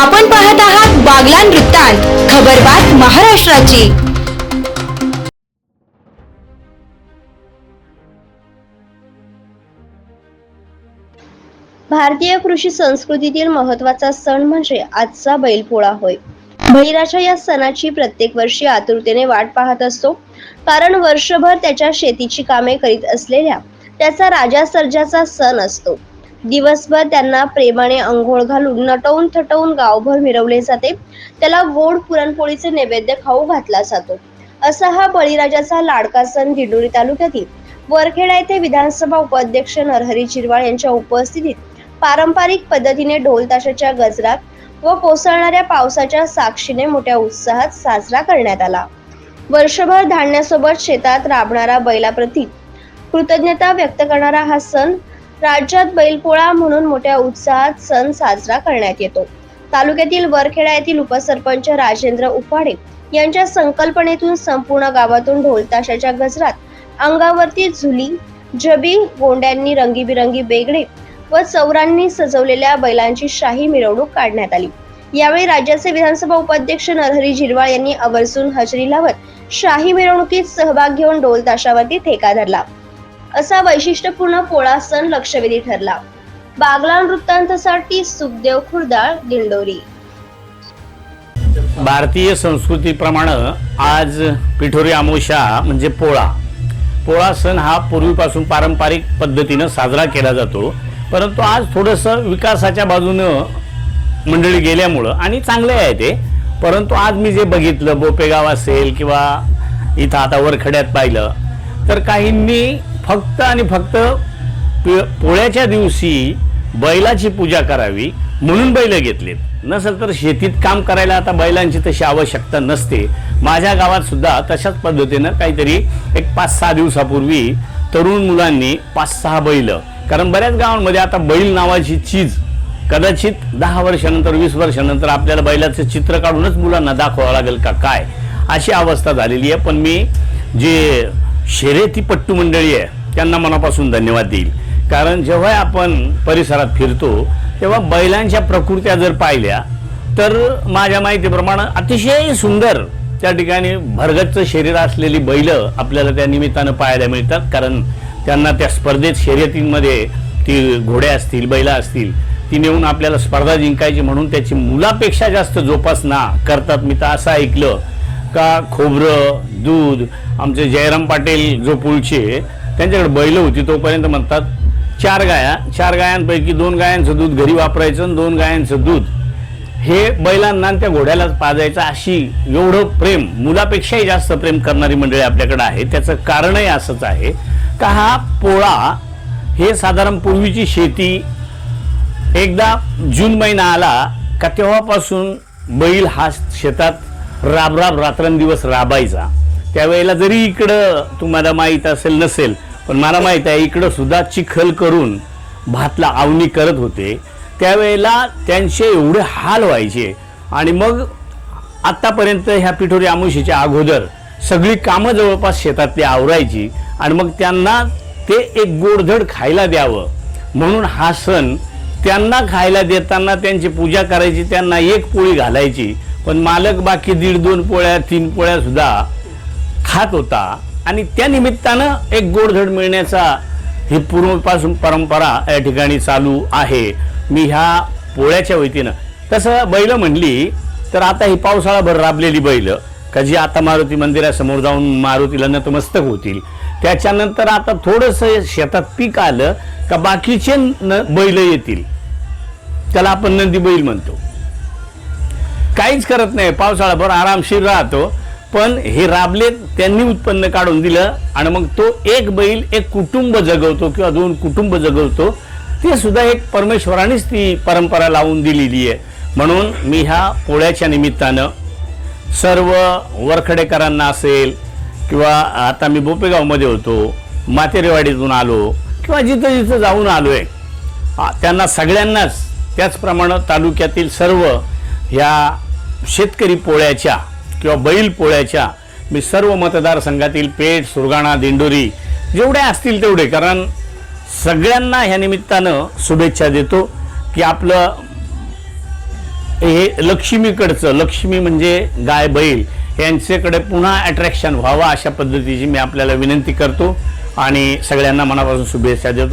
आपण पाहत आहात बागलान वृत्तांत खबरबात महाराष्ट्राची. भारतीय कृषी संस्कृतीतील महत्त्वाचा सण म्हणजे आजचा बैलपोळा होय. बहिराच्या या सणाची प्रत्येक वर्षी आतुरतेने वाट पाहत असतो. कारण वर्षभर त्याच्या शेतीची कामे करीत असलेल्या त्याचा राजा सर्जाचा सण असतो. दिवसभर त्यांना प्रेमाने अंघोळ घालून नटवून थटवून गावभर मिरवले जाते. त्याला गोड पुरणपोळीचे नैवेद्य खाऊ घातला जातो. असा हा बळीराजाचा लाडका सण दिंडोरी तालुक्यातील वरखेडा येथे विधानसभा उपाध्यक्ष नरहरी चिरवाळ यांच्या उपस्थितीत पारंपरिक पद्धतीने ढोल ताशाच्या गजरात व कोसळणाऱ्या पावसाच्या साक्षीने मोठ्या उत्साहात साजरा करण्यात आला. वर्षभर धान्यासोबत शेतात राबणारा बैलाप्रती कृतज्ञता व्यक्त करणारा हा सण राज्यात बैलपोळा म्हणून मोठ्या उत्साहात सण साजरा करण्यात येतो. तालुक्यातील वरखेडा येथील उपसरपंच राजेंद्र उपाडे यांच्या संकल्पनेतून संपूर्ण गावातून ढोलताशाच्या गजरात अंगावरती झुली जबी गोंड्यांनी रंगीबिरंगी बेगडे व चौरांनी सजवलेल्या बैलांची शाही मिरवणूक काढण्यात आली. यावेळी राज्याचे विधानसभा उपाध्यक्ष नरहरी झिरवाळ यांनी आवर्जून हजेरी लावत शाही मिरवणुकीत सहभाग घेऊन ढोल ताशावरती ठेका धरला. असा वैशिष्ट्यपूर्ण पोळा सण लक्षवेधी ठरला. बागलान वृत्तांतासाठी सुखदेव खुर्दाळ दिंडोरी. भारतीय संस्कृतीप्रमाणे आज पिठोरी अमावस्या म्हणजे पोळा. पोळा सण हा पूर्वीपासून पारंपरिक पद्धतीनं साजरा केला जातो. परंतु आज थोडंसं विकासाच्या बाजूनं मंडळी गेल्यामुळं आणि चांगले आहे ते. परंतु आज मी जे बघितलं बोपेगाव असेल किंवा इथं आता वरखड्यात पाहिलं तर काहींनी फक्त आणि फक्त पोळ्याच्या दिवशी बैलाची पूजा करावी म्हणून बैल घेतलेत. नसेल तर शेतीत काम करायला आता बैलांची तशी आवश्यकता नसते. माझ्या गावात सुद्धा तशाच पद्धतीनं काहीतरी एक पाच सहा दिवसापूर्वी तरुण मुलांनी पाच सहा बैल. कारण बऱ्याच गावांमध्ये आता बैल नावाची चीज कदाचित दहा वर्षानंतर वीस वर्षानंतर आपल्याला बैलाचं चित्र काढूनच मुलांना दाखवावं लागेल का काय? अशी अवस्था झालेली आहे. पण मी जे शर्यतीपट्टू मंडळी आहे त्यांना मनापासून धन्यवाद देईल. कारण जेव्हा आपण परिसरात फिरतो तेव्हा बैलांच्या प्रकृत्या जर पाहिल्या तर माझ्या माहितीप्रमाणे अतिशय सुंदर त्या ठिकाणी भरगच्च शरीर असलेली बैल आपल्याला त्या निमित्तानं पाहायला मिळतात. कारण त्यांना त्या स्पर्धेत शर्यतींमध्ये ती घोड्या असतील बैला असतील ती नेऊन आपल्याला स्पर्धा जिंकायची म्हणून त्याची मुलापेक्षा जास्त जोपासना करतात. मी तर असं ऐकलं. का खोबरं दूध आमचे जयराम पाटील जो पुळचे त्यांच्याकडे बैल होती तोपर्यंत म्हणतात चार गाया. चार गायांपैकी दोन गायांचं दूध घरी वापरायचं आणि दोन गायांचं दूध. हे बैलांना त्या घोड्यालाच पाजायचं अशी एवढं प्रेम मुलापेक्षाही जास्त प्रेम करणारी मंडळी आपल्याकडे आहे. त्याचं कारणही असंच आहे. का हा पोळा हे साधारण पूर्वीची शेती एकदा जून महिना आला का तेव्हापासून बैल हा शेतात राबराब रात्रंदिवस राबायचा. त्यावेळेला जरी इकडं तुम्हाला माहीत असेल नसेल पण मला माहीत आहे इकडं सुद्धा चिखल करून भातला आवणी करत होते. त्यावेळेला त्यांचे एवढे हाल व्हायचे. आणि मग आत्तापर्यंत ह्या पिठोरी आमुशीच्या अगोदर सगळी कामं जवळपास शेतातली आवरायची आणि मग त्यांना ते एक गोडधड खायला द्यावं. म्हणून हा सण त्यांना खायला देताना त्यांची पूजा करायची त्यांना एक पोळी घालायची. पण मालक बाकी दीड दोन पोळ्या तीन पोळ्यासुद्धा खात होता आणि त्या निमित्तानं एक गोडधड मिळण्याचा ही पूर्वीपासून परंपरा या ठिकाणी चालू आहे. मी ह्या पोळ्याच्या वतीनं तसं बैल म्हणली तर आता ही पावसाळाभर राबलेली बैल का जी आता मारुती मंदिरासमोर जाऊन मारुतीला नतमस्तक होतील. त्याच्यानंतर आता थोडंसं शेतात पीक आलं का बाकीचे न बैल येतील. त्याला आपण नंदी बैल म्हणतो. काहीच करत नाही पावसाळाभर आरामशीर राहतो पण हे राबले त्यांनी उत्पन्न काढून दिलं आणि मग तो एक बैल एक कुटुंब जगवतो किंवा दोन कुटुंब जगवतो ते सुद्धा एक परमेश्वरानेच ती परंपरा लावून दिलेली आहे. म्हणून मी ह्या पोळ्याच्या निमित्तानं सर्व वरखडेकरांना असेल किंवा आता मी बोपेगावमध्ये होतो मातेरेवाडीतून आलो किंवा जिथं जिथं जाऊन आलो आहे त्यांना सगळ्यांनाच त्याचप्रमाणे तालुक्यातील सर्व ह्या शेतकरी पोळ्याच्या किंवा बैल पोळ्याच्या मी सर्व मतदारसंघातील पेठ सुरगाणा दिंडोरी जेवढे असतील तेवढे कारण सगळ्यांना ह्या निमित्तानं शुभेच्छा देतो की आपलं हे लक्ष्मीकडचं लक्ष्मी म्हणजे गाय बैल यांच्याकडे पुन्हा अट्रॅक्शन व्हावं अशा पद्धतीची मी आपल्याला विनंती करतो आणि सगळ्यांना मनापासून शुभेच्छा देतो.